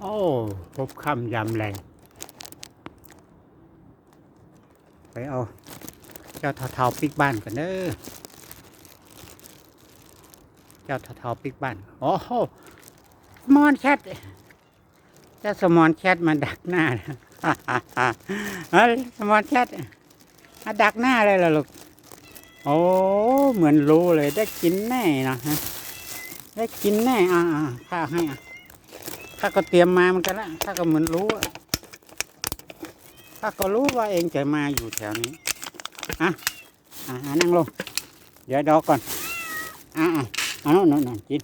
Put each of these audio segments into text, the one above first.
โอ้พบคำยำแรงไปเอา เจ้าเทาๆปิกบ้านกันเด้อเจ้าเทาๆปิกบ้านโอ้โหสมอนแคทเจ้าสมอนแคทมาดักหน้าเฮ้ยสมอนแคทมาดักหน้าเลยล่ะลูกโอ้เหมือนรู้เลยได้กินแน่นะฮะได้กินแน่อ่าอ่าข้าให้อะ ข้าก็เตรียมมาเหมือนกันละข้าก็เหมือนรู้อะข้าก็รู้ว่าเองจะมาอยู่แถวนี้อะอ่านั่งลงเดี๋ยวดอกก่อนอ่าอ่าอ่าโน่นโน่นโน่นกิน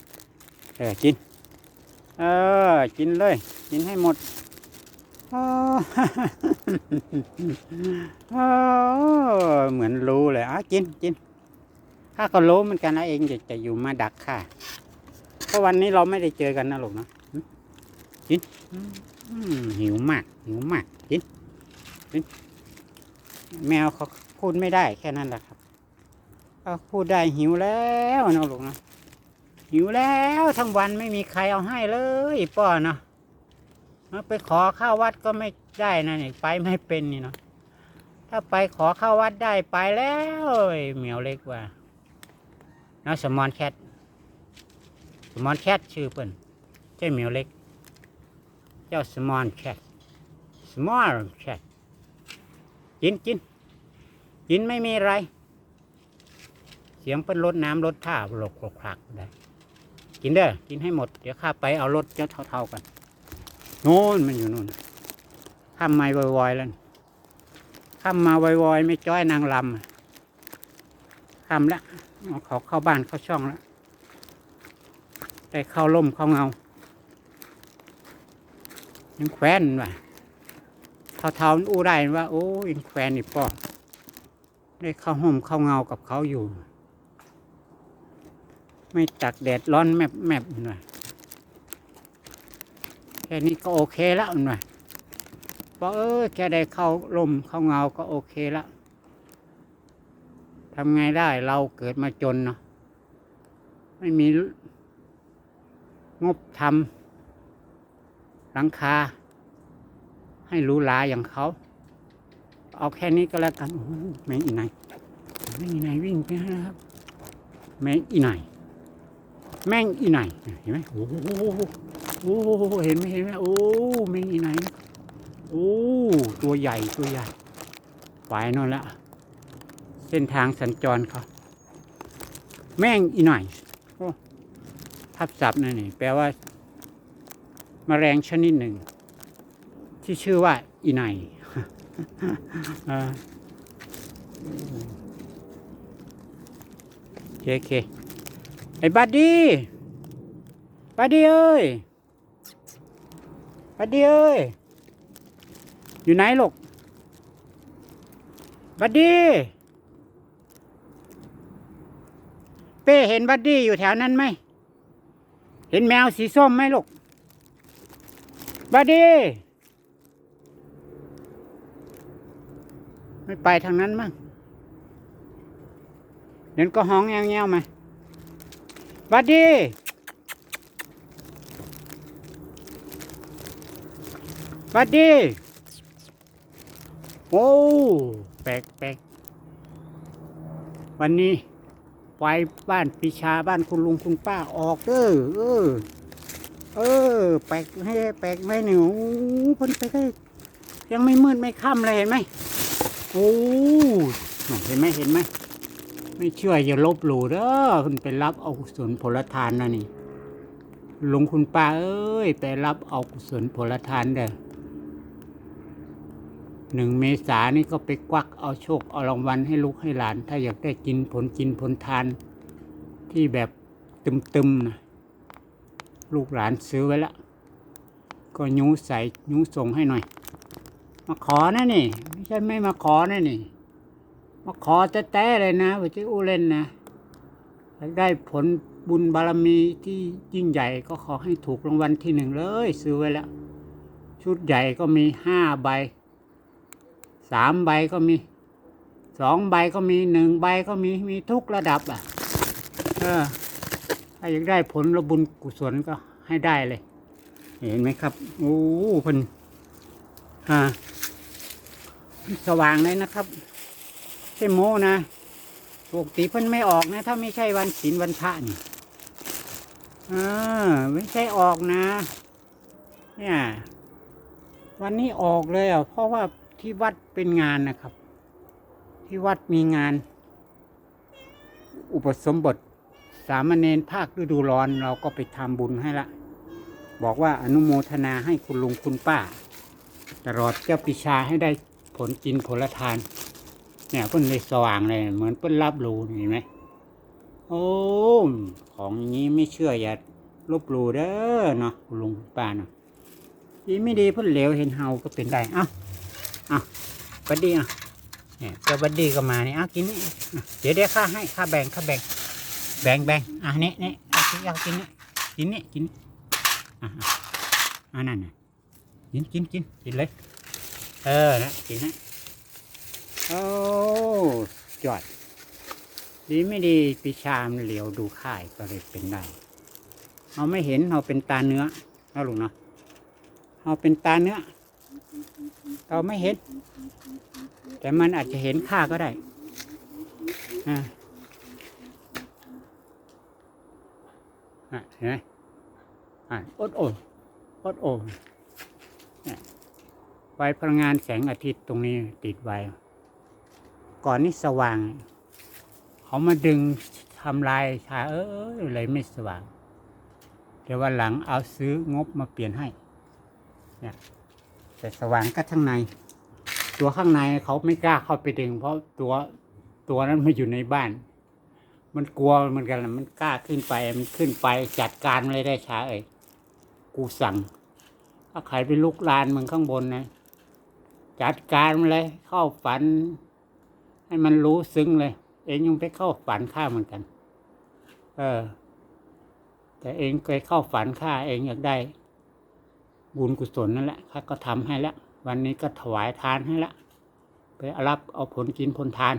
เออกินเออกินเลย กินให้หมดโอ้โอ้เหมือนรู้เลยอะกินกินข้าก็รู้เหมือนกันนะเองจะจะอยู่มาดักข้าเพราะวันนี้เราไม่ได้เจอกันนะลูกนาะ กินหิวมาก หิวมากกินกินแมวเขาพูดไม่ได้แค่นั้นแหละครับเขาพูดได้หิวแล้วนะลูกนะหิวแล้วทั้งวันไม่มีใครเอาให้เลยป้อเนาะเอาไปขอข้าววัดก็ไม่ได้นะนี่ไปไม่เป็นนี่เนาะถ้าไปขอข้าววัดได้ไปแล้วเหมียวเล็กว่านะสมอนแคทสมอนแคทชื่อเปิ้นเจ้าเหมียวเล็ก เจ้าสมอนแคทสมอลแคทกินกินกินไม่มีไร เสียงเปิ้นรดน้ำรดท่าหลกหลกคลักได้กินเด้อกินให้หมด เดี๋ยวข้าไปเอารถเจ้าเท่าๆกันโน่นมันอยู่นู่นข้ามไม่วอยๆแล้วข้ามมาวอยๆไม่จ้อยนางลำข้ามและเอาเขาเข้าบ้านเข้าช่องแล้วได้เข้าร่มเข้าเงา ยังแควนว่ะเท่าเท่าๆอู้ได้ว่า โอ้ยังแควนนี่ป้อได้เข้าห่มเข้าเงากับเขาอยู่ ไม่ตักแดดร้อนแมบแมบหน่อยแค่นี้ก็โอเคแล้วหน่อยพอเออแค่ได้เข้าลมเข้าเงาก็โอเคแล้วทำไงได้เราเกิดมาจนเนาะไม่มีงบทำ หลังคา ให้รูหราอย่างเขา เอาแค่นี้ก็แล้วกันโอ้แมงอีไหนแมงอีไหนวิ่งไปนะครับ แมงอีไหนแมงอีไหนเห็นไหมโอ้โหโอ้โหเห็นไหมเห็นไหมโอ้แมงอีไหนโอ้ตัวใหญ่ตัวใหญ่ไปโน่นละเส้นทางสัญจรเขาแมงอีไหนทับศัพท์นั่นนี่แปลว่า มแมลงชนิดหนึ่ง ที่ชื่อว่าอีไนอ่าโอเคโอเคไอ้บัดดี้บัดดี้เอ้ยบัดดี้เอ้ย อยู่ไหนลูกบัดดี้เป้เห็นบัดดี้อยู่แถวนั้นไหม เห็นแมวสีส้มไหมลูก บัดดี้ไม่ไปทางนั้นมั้งเดี๋ยวก็ห้องแง่วๆมาบัดดี้บัดดี้โอ้แปลกแปลกวันนี้ไปบ้านปีชาบ้านคุณลุงคุณป้าออกเด้อเออ เออ แปลกให้แปลกไหมหนูเพิ่นไปได้ยังไม่มืดไม่ค่ำเลยเห็นไหมโอ้เห็นไหมเห็นไหมไม่เชื่ออย่าลบหลู่เด้อคุณไปรับเอากุศลผลทานนะนี่หลุงคุณป้าเอ้ยไปรับเอากุศลผลทานเด้อหนึ่งเมษานี่ก็ไปกวักเอาโชคเอารางวัลให้ลูกให้หลาน ถ้าอยากได้กินผลกินผลทานที่แบบตึมๆนะ ลูกหลานซื้อไว้ละ ก็ยูใส่ยูส่งให้หน่อย มาขอนะนี่ ไม่ใช่ไม่มาขอนะนี่ มาขอแต่แต่เลยนะว่าจะอู้เล่นนะได้ผลบุญบารมีที่ยิ่งใหญ่ก็ขอให้ถูกรางวัลที่หนึ่งเลย ซื้อไว้แล้ว ชุดใหญ่ก็มีห้าใบสามใบก็มีสองใบก็มีหนึ่งใบก็มีมีทุกระดับอะ เออ ถ้าอยากได้ผลระบุญกุศลก็ให้ได้เลย เห็นไหมครับ โอ้พิ่นอ่าสว่างเลยนะครับใช่โมนะปกติเพิ่นไม่ออกนะ ถ้าไม่ใช่วันศีลวันพระนี่อ่าไม่ใช่ออกนะ เนี่ย วันนี้ออกเลยอะเพราะว่าที่วัดเป็นงานนะครับ ที่วัดมีงาน อุปสมบท สามเณรภาคฤดูร้อนเราก็ไปทำบุญให้ละ บอกว่าอนุโมทนาให้คุณลุงคุณป้า ตลอดเจ้าปิชาให้ได้ผลกินผลทาน เนี่ยเพิ่นเลยสว่างเลย เหมือนเพิ่นรับรู้เห็นไหมโอ้ของอย่างนี้ไม่เชื่ออย่าลบหลู่เด้อเนาะคุณลุงคุณป้าเนาะดีไม่ดีเพิ่นเหลวเห็นเฮาก็เป็นได้เอ้าเอ้าบัดดี้อะเนี่ยเจ้าบัดดี้ก็มานี่เอ้ากินนี่เดี๋ยวเดี๋ยวข้าให้ข้าแบ่งข้าแบ่ง แบ่งแบ่งอะนี่นี่เอากินเอากินนี่กินนี่กินนี่อะอะอะนั่นน่ะกินกินกินกินเลย เออนะกินนะโอ้จอด ดีไม่ดีปีชามเหลียวดูข่ายก็เลยเป็นได้เราไม่เห็นเราเป็นตาเนื้อเอาลุงเนาะเราเป็นตาเนื้อเราไม่เห็น แต่มันอาจจะเห็นค่าก็ได้อ่า อะเห็นไหมอะอดโอนอดโอนเนี่ยไฟพลังงานแสงอาทิตย์ตรงนี้ติดไว้ ก่อนนี้สว่าง เขามาดึงทำลายชาเออเลยไม่สว่างเดี๋ยววันหลังเอาซื้องบมาเปลี่ยนให้เนี่ยแต่สว่างก็ข้างใน ตัวข้างในเขาไม่กล้าเข้าไปดึง เพราะตัวตัวนั้นมาอยู่ในบ้าน มันกลัวเหมือนกันล่ะมันกล้าขึ้นไป มันขึ้นไปจัดการมันเลยได้ช้าเอ้ยกูสั่งถ้าใครไปลุกลานมึงข้างบนนะ จัดการมันเลย เข้าฝัน ให้มันรู้ซึ้งเลย เองยังไปเข้าฝันข้าเหมือนกัน เออ แต่เองเคยเข้าฝันข้าเองอยากได้ บุญกุศลนั่นแหละข้าก็ทำให้แล้ววันนี้ก็ถวายทานให้แล้วไปรับเอาผลกินผลทาน